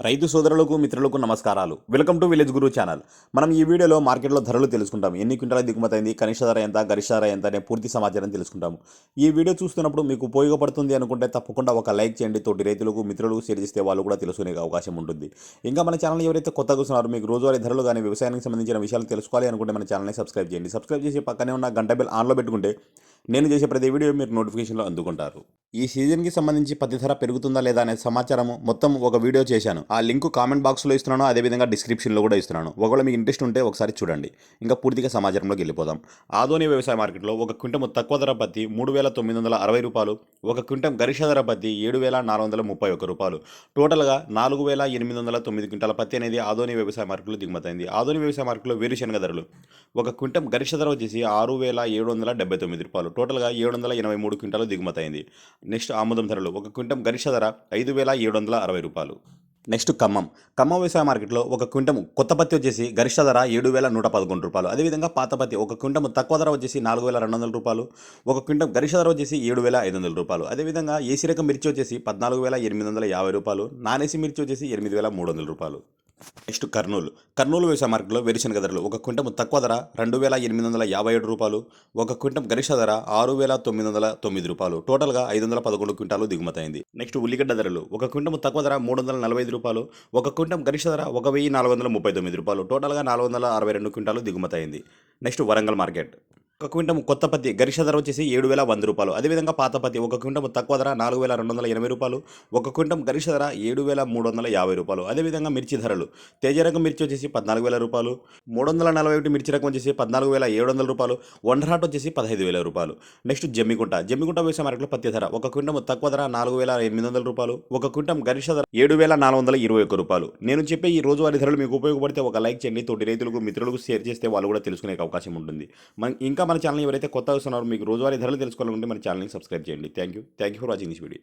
రైతు సోదరులకు మిత్రులకు నమస్కారాలు. Welcome to village Guru channel మనం ఈ వీడియోలో మార్కెట్లో ధరలు తెలుసుకుంటాం ఎన్ని క్వింటాల దిగుమతి అయింది కనిష్ట ధర ఎంత గరిష్ట ధర ఎంత అనే పూర్తి సమాచారం తెలుసుకుంటాము. ఈ వీడియో చూస్తున్నప్పుడు మీకు ఉపయోగపడుతుంది అనుకుంటే తప్పకుండా ఒక లైక్ చేయండి. తోటి రైతులకు మిత్రులకు షేర్ చేస్తే వాళ్ళు కూడా తెలుసుకునే అవకాశం ఉంటుంది. ఇంకా మన ఛానల్ ఎవరైతే కొత్తగా వస్తున్నారో మీకు రోజువారీ ధరలు కానీ వ్యవసాయానికి సంబంధించిన విషయాలు తెలుసుకోవాలి అనుకుంటే మన ఛానల్ని సబ్స్క్రైబ్ చేయండి. సబ్స్క్రైబ్ చేసి పక్కనే ఉన్న గంట బెల్ ఆన్లో పెట్టుకుంటే నేను చేసే ప్రతి వీడియో మీరు నోటిఫికేషన్లో అందుకుంటారు. ఈ సీజన్కి సంబంధించి పత్తి ధర పెరుగుతుందా లేదా అనే సమాచారం మొత్తం ఒక వీడియో చేశాను. ఆ లింక్ కామెంట్ బాక్స్లో ఇస్తున్నాను అదేవిధంగా డిస్క్రిప్షన్లో కూడా ఇస్తున్నాను. ఒకవేళ మీకు ఇంట్రెస్ట్ ఉంటే ఒకసారి చూడండి. ఇంకా పూర్తిగా సమాచారంలోకి వెళ్ళిపోదాం. ఆధోని వ్యవసాయ మార్కెట్లో ఒక క్వింటం తక్కువ ధర పత్తి మూడు వేల తొమ్మిది వందల అరవై రూపాయలు ఒక క్వింటం గరిష్ట ధర పత్తి ఏడు వేల నాలుగు వందల ముప్పై ఒక్క రూపాయలు. టోటల్గా నాలుగు వేల ఎనిమిది వందల తొమ్మిది క్వింటాల పత్తి అనేది ఆధోని వ్యవసాయ మార్కెట్లో దిగుమతైంది. ఆధోని వ్యవసాయ మార్కెట్లో వేరుశనగ ధరలు ఒక క్వింటం గరిష్ట ధర వచ్చేసి ఆరు వేల ఏడు వందల డెబ్బై తొమ్మిది రూపాయలు టోటల్గా ఏడు వందల ఎనభై మూడు క్వింటాలు దిగుమతైంది. నెక్స్ట్ ఆముదం ధరలు. ఒక క్వింటం గరిష్ట ధర ఐదు వేల ఏడు వందల అరవై రూపాయలు. నెక్స్ట్ ఖమ్మం. ఖమ్మం వ్యవసాయ మార్కెట్లో ఒక క్వింటం కొత్త పత్తి వచ్చేసి గరిష్ట ధర ఏడు వేల నూట పదకొండు రూపాయలు. అదేవిధంగా పాత పత్తి ఒక క్వింటం తక్కువ ధర వచ్చేసి నాలుగు వేల రెండు వందల రూపాయలు. ఒక క్వింటం గరిష్ట ధర వచ్చేసి ఏడు వేల ఐదు వందల రూపాయలు. అదేవిధంగా ఏసీ రకం మిర్చి వచ్చేసి పద్నాలుగు వేల ఎనిమిది వందల యాభై రూపాయలు. నాన్ ఏసీ మిర్చి వచ్చేసి ఎనిమిది వేల మూడు వందల రూపాయలు. నెక్స్ట్ కర్నూలు. కర్నూలు వ్యవసాయ మార్కెట్లో వేరుశనగ ధరలు ఒక క్వింటం తక్కువ ధర రెండు వేల ఎనిమిది వందల యాభై ఏడు రూపాయలు ఒక క్వింటం గరిష్ట ధర ఆరు వేల తొమ్మిది వందల తొమ్మిది రూపాయలు. టోటల్గా ఐదు వందల పదకొండు క్వింటాలు దిగుమతైంది నెక్స్ట్ ఉల్లిగడ్డ ధరలు ఒక క్వింటం తక్కువ ధర మూడు వందల నలభై ఐదు రూపాయలు ఒక క్వింటం గరిష్ట ధర ఒక వెయ్యి నాలుగు వందల ముప్పై తొమ్మిది రూపాయలు. టోటల్గా నాలుగు వందల అరవై రెండు క్వింటాలు దిగుమతైంది నెక్స్ట్ వరంగల్ మార్కెట్. ఒక క్వింటం కొత్త పత్తి గరిష్ట ధర వచ్చేసి ఏడు వేల వంద రూపాయలు. అదేవిధంగా పాత పత్తి ఒక క్వింటం తక్కువ ధర నాలుగు వేల రెండు వందల ఎనభై రూపాయలు. ఒక క్వింటం గరిష్ట ధర ఏడు వేల మూడు వందల యాభై రూపాయలు. అదేవిధంగా మిర్చి ధరలు. తేజ రకం మిర్చి వచ్చేసి పద్నాలుగు వేల రూపాయలు. మూడు వందల నలభై ఒకటి మిర్చి రకం వచ్చేసి పద్నాలుగు వేల ఏడు వందల రూపాయలు. వన్ హాట్ వచ్చేసి పదహైదు వేల రూపాయలు. నెక్స్ట్ జమ్మికుంట. జమ్మికుంట వేసే మార్కెట్లో పత్తి ధర ఒక క్వింటం తక్కువ ధర నాలుగు వేల ఎనిమిది వందల రూపాయలు. ఒక క్వింటం గరిష్ట ధర ఏడు వేల నాలుగు వందల ఇరవై ఒక్క రూపాయలు. నేను చెప్పే ఈ రోజువారీ ధరలు మీకు ఉపయోగపడితే ఒక లైక్ చేయండి. తోటి రైతులకు మిత్రులకు షేర్ చేస్తే వాళ్ళు కూడా తెలుసుకునే అవకాశం ఉంటుంది. ఇంకా ఇంకా మన ఛానల్ ఎవరైతే కొత్త వస్తున్నారో మీకు రోజువారీ ధరలు తెలుసుకోవాలనుకుంటే మన ఛానల్ని సబ్స్క్రైబ్ చేయండి. Thank you thank you for watching this video